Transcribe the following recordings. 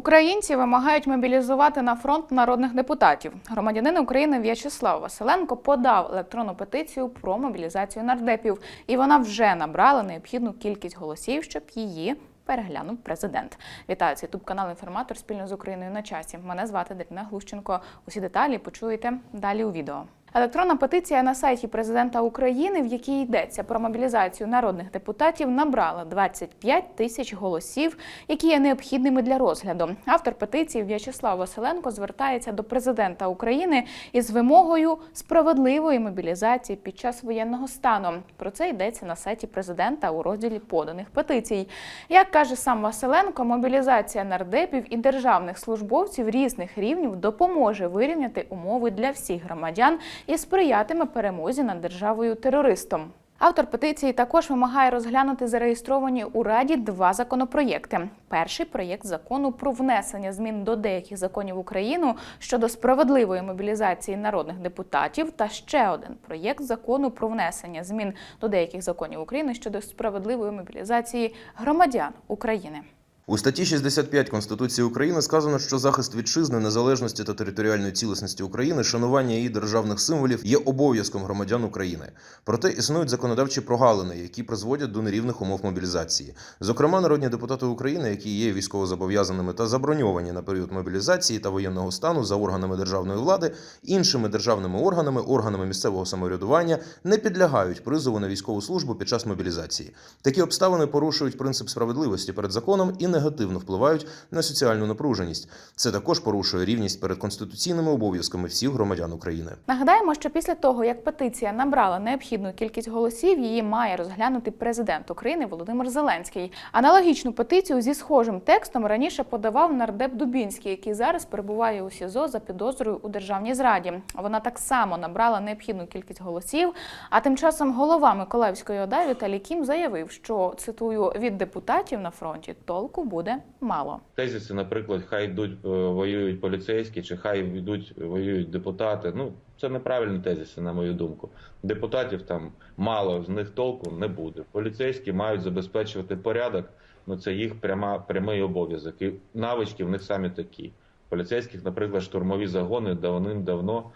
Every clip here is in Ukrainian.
Українці вимагають мобілізувати на фронт народних депутатів. Громадянин України В'ячеслав Василенко подав електронну петицію про мобілізацію нардепів, і вона вже набрала необхідну кількість голосів, щоб її переглянув президент. Вітаю це ютуб канал інформатор спільно з Україною на часі. Мене звати Дарина Глущенко. Усі деталі почуєте далі у відео. Електронна петиція на сайті президента України, в якій йдеться про мобілізацію народних депутатів, набрала 25 тисяч голосів, які є необхідними для розгляду. Автор петиції В'ячеслав Василенко звертається до президента України із вимогою справедливої мобілізації під час воєнного стану. Про це йдеться на сайті президента у розділі поданих петицій. Як каже сам Василенко, мобілізація нардепів і державних службовців різних рівнів допоможе вирівняти умови для всіх громадян і сприятиме перемозі над державою терористом. Автор петиції також вимагає розглянути зареєстровані у Раді два законопроєкти. Перший проєкт закону про внесення змін до деяких законів України щодо справедливої мобілізації народних депутатів, та ще один проєкт закону про внесення змін до деяких законів України щодо справедливої мобілізації громадян України. У статті 65 Конституції України сказано, що захист вітчизни, незалежності та територіальної цілісності України, шанування її державних символів є обов'язком громадян України. Проте існують законодавчі прогалини, які призводять до нерівних умов мобілізації. Зокрема, народні депутати України, які є військовозобов'язаними та заброньовані на період мобілізації та воєнного стану за органами державної влади, іншими державними органами, органами місцевого самоврядування не підлягають призову на військову службу під час мобілізації. Такі обставини порушують принцип справедливості перед законом і негативно впливають на соціальну напруженість. Це також порушує рівність перед конституційними обов'язками всіх громадян України. Нагадаємо, що після того, як петиція набрала необхідну кількість голосів, її має розглянути президент України Володимир Зеленський. Аналогічну петицію зі схожим текстом раніше подавав нардеп Дубінський, який зараз перебуває у СІЗО за підозрою у державній зраді. Вона так само набрала необхідну кількість голосів. А тим часом голова Миколаївської ОДА Віталій Кім заявив, що цитую від депутатів на фронті толку буде мало. Тезиси, наприклад, хай йдуть е, воюють поліцейські, чи хай йдуть воюють депутати. Ну це неправильні тезиси, на мою думку. Депутатів там мало з них толку не буде. Поліцейські мають забезпечувати порядок. Ну це їх пряма прямий обов'язок. І навички в них самі такі. Поліцейських, наприклад, штурмові загони давним-давно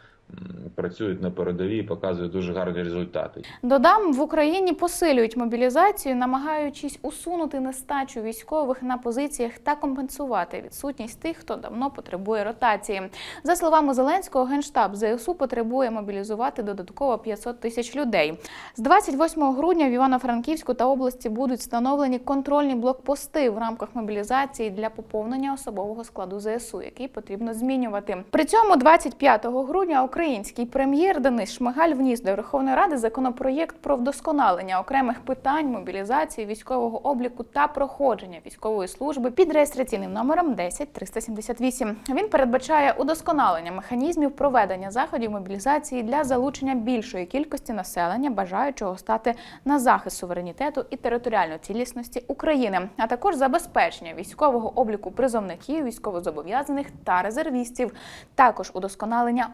працюють на передовій і показують дуже гарні результати. Додам, в Україні посилюють мобілізацію, намагаючись усунути нестачу військових на позиціях та компенсувати відсутність тих, хто давно потребує ротації. За словами Зеленського, генштаб ЗСУ потребує мобілізувати додатково 500 тисяч людей. З 28 грудня в Івано-Франківську та області будуть встановлені контрольні блокпости в рамках мобілізації для поповнення особового складу ЗСУ, який потрібно змінювати. При цьому 25 грудня український прем'єр Денис Шмигаль вніс до Верховної Ради законопроєкт про вдосконалення окремих питань мобілізації, військового обліку та проходження військової служби під реєстраційним номером 10378. Він передбачає удосконалення механізмів проведення заходів мобілізації для залучення більшої кількості населення, бажаючого стати на захист суверенітету і територіальної цілісності України, а також забезпечення військового обліку призовників, військовозобов'язаних та резервістів, також удосконалення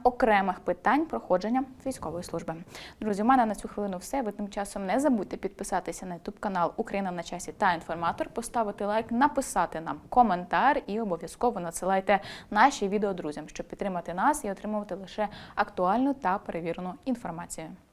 окремих питань проходження військової служби. Друзі, у мене на цю хвилину все. Ви тим часом не забудьте підписатися на youtube канал Україна на часі та інформатор, поставити лайк, написати нам коментар і обов'язково надсилайте наші відео друзям, щоб підтримати нас і отримувати лише актуальну та перевірену інформацію.